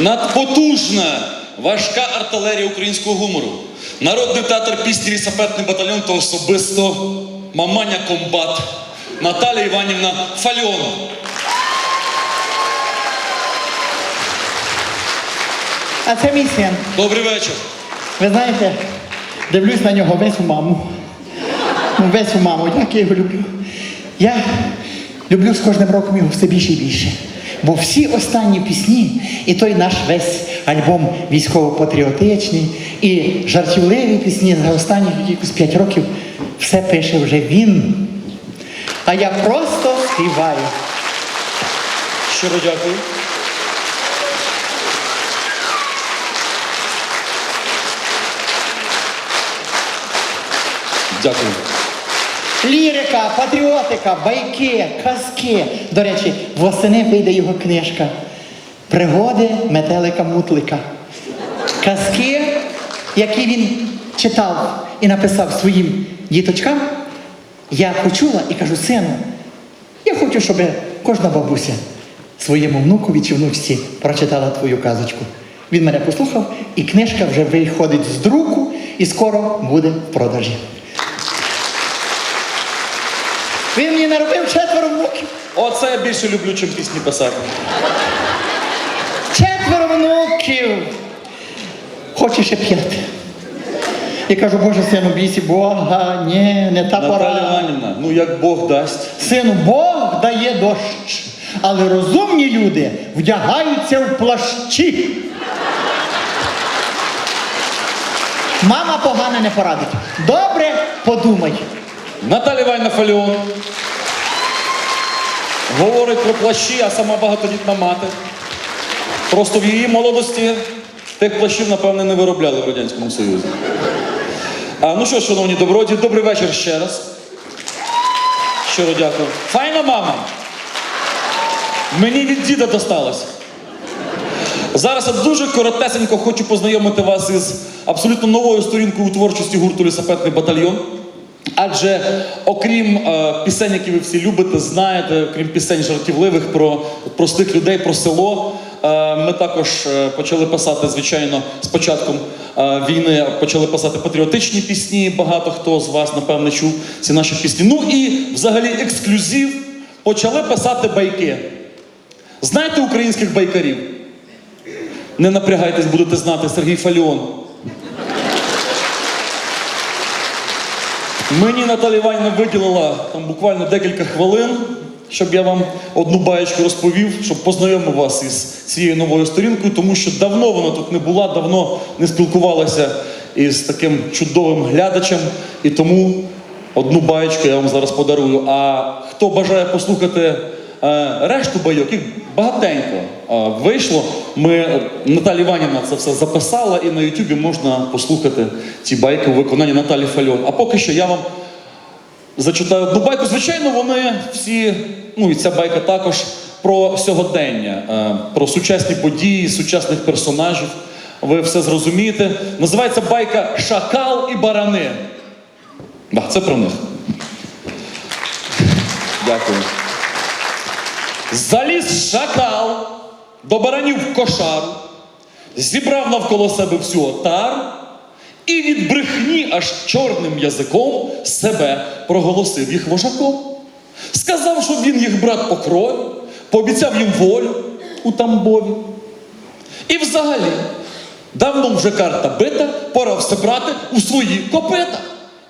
Надпотужна, важка артилерія українського гумору. Народний театр пісні лісапетний батальйон та особисто маманя комбат Наталія Іванівна Фальон. А це мій син. Добрий вечір. Ви знаєте, дивлюсь на нього весь у маму. Ну, Весь у маму, як я його люблю. Я люблю з кожним роком його все більше і більше. Бо всі останні пісні, і той наш весь альбом військово-патріотичний, і жартівливі пісні за останні якихось п'ять років, все пише вже він. А я просто співаю. Щиро дякую. Дякую. Лірика, патріотика, байки, казки. До речі, восени вийде його книжка. Пригоди метелика Мутлика. Казки, які він читав і написав своїм діточкам, я почула і кажу, сину, я хочу, щоб кожна бабуся своєму внукові чи внучці прочитала твою казочку. Він мене послухав, і книжка вже виходить з друку і скоро буде в продажі. Він мені наробив четверо внуків. Оце я більше люблю, чим пісні писати. Четверо внуків. Хоче ще п'яти. Я кажу, Боже, сину, бійся Бога, ні, не та Наталя пора. Іванівна, ну як Бог дасть. Сину, Бог дає дощ, але розумні люди вдягаються в плащі. Мама погано не порадить. Добре, подумай. Наталя Іванівна Фальон говорить про плащі, а сама багатодітна мати. Просто в її молодості тих плащів, напевне, не виробляли в Радянському Союзі. А, ну що, шановні добродії, добрий вечір ще раз. Щиро дякую. Файна мама. Мені від діда досталось. Зараз я дуже коротесенько хочу познайомити вас із абсолютно новою сторінкою у творчості гурту Лісапетний батальйон. Адже окрім е, пісень, які ви всі любите, знаєте, окрім пісень жартівливих про простих людей, про село, е, ми також е, почали писати, звичайно, з початком е, війни почали писати патріотичні пісні. Багато хто з вас, напевне, чув ці наші пісні. Ну і взагалі ексклюзив почали писати байки. Знаєте українських байкарів? Не напрягайтесь, будете знати Сергій Фаліон. Мені Наталя Іванівна виділила там буквально декілька хвилин, щоб я вам одну баєчку розповів, щоб познайомив вас із цією новою сторінкою, тому що давно вона тут не була, давно не спілкувалася із таким чудовим глядачем. І тому одну баєчку я вам зараз подарую. А хто бажає послухати е, решту байок, їх багатенько вийшло. Ми Наталя Іванівна це все записала, і на Ютубі можна послухати ці байки у виконанні Наталі Фальон. А поки що я вам зачитаю одну байку. Звичайно, вони всі, ну і ця байка також про сьогодення, е, про сучасні події, сучасних персонажів. Ви все зрозумієте. Називається байка Шакал і барани. Да, це про них. Дякую. Заліз шакал до баранів в кошару, зібрав навколо себе всю отару і від брехні аж чорним язиком себе проголосив їх вожаком. Сказав, що він їх брат по крові, пообіцяв їм волю у Тамбові. І взагалі, давно вже карта бита, пора все брати у свої копита,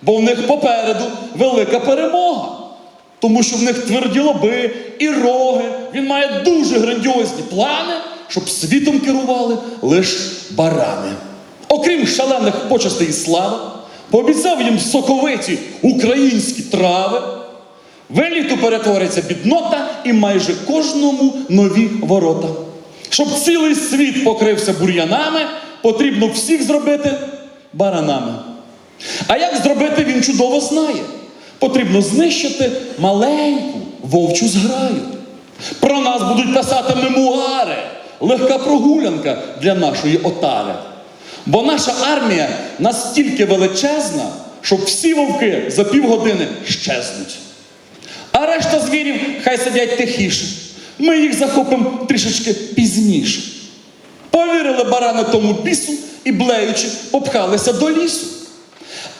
бо в них попереду велика перемога. Тому що в них тверді лоби і роги. Він має дуже грандіозні плани, щоб світом керували лише барани. Окрім шалених почестей і слави, пообіцяв їм соковиті українські трави. В еліту перетвориться біднота і майже кожному нові ворота. Щоб цілий світ покрився бур'янами, потрібно всіх зробити баранами. А як зробити, він чудово знає. Потрібно знищити маленьку вовчу зграю. Про нас будуть писати мемуари, легка прогулянка для нашої отари. Бо наша армія настільки величезна, що всі вовки за півгодини щезнуть. А решта звірів хай сидять тихіше. Ми їх захопимо трішечки пізніше. Повірили барани тому бісу і блеючи попхалися до лісу.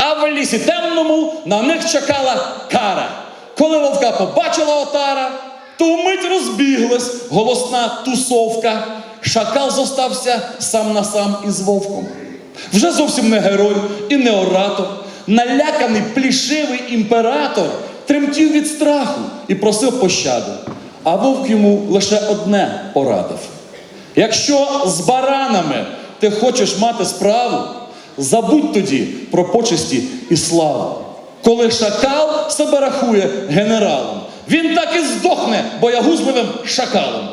А в лісі темному на них чекала кара. Коли вовка побачила отара, то вмить розбіглась голосна тусовка. Шакал зостався сам на сам із вовком. Вже зовсім не герой і не оратор. Наляканий плішивий імператор тремтів від страху і просив пощади. А вовк йому лише одне порадив. Якщо з баранами ти хочеш мати справу, забудь тоді про почесті і славу. Коли шакал себе рахує генералом, він так і здохне боягузливим шакалом.